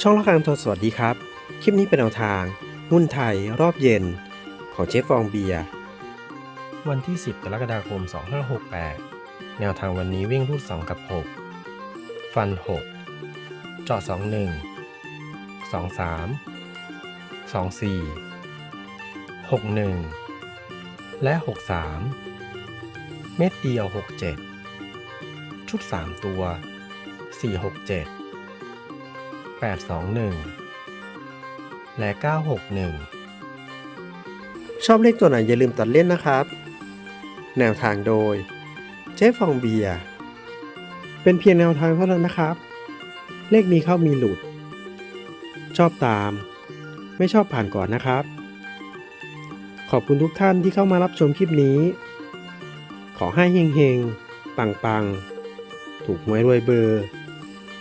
ช่องละครังทนสวัสดีครับ คลิปนี้เป็นแนวทาง หุ้นไทยรอบเย็น ของเจฟฟองเบียร์วันที่ 10 กรกฎาคม 2568 แนวทางวันนี้วิ่งรูด 2 กับ 6 ฟัน 6 เจาะ 21 23 24 61 และ 63 เม็ดเดียว 67 ชุด 3 ตัว 467 821 และ 961 ชอบเลขตัวไหนอย่าลืมตัดเล่นนะครับ แนวทางโดย เจ๊ฟองเบีย เป็นเพียงแนวทางเท่านั้นนะครับ เลขมีเข้ามีหลุด ชอบตาม ไม่ชอบผ่านก่อนนะครับ ขอบคุณทุกท่านที่เข้ามารับชมคลิปนี้ ขอให้เฮงๆ ปังๆ ถูกหวยรวยเบอร์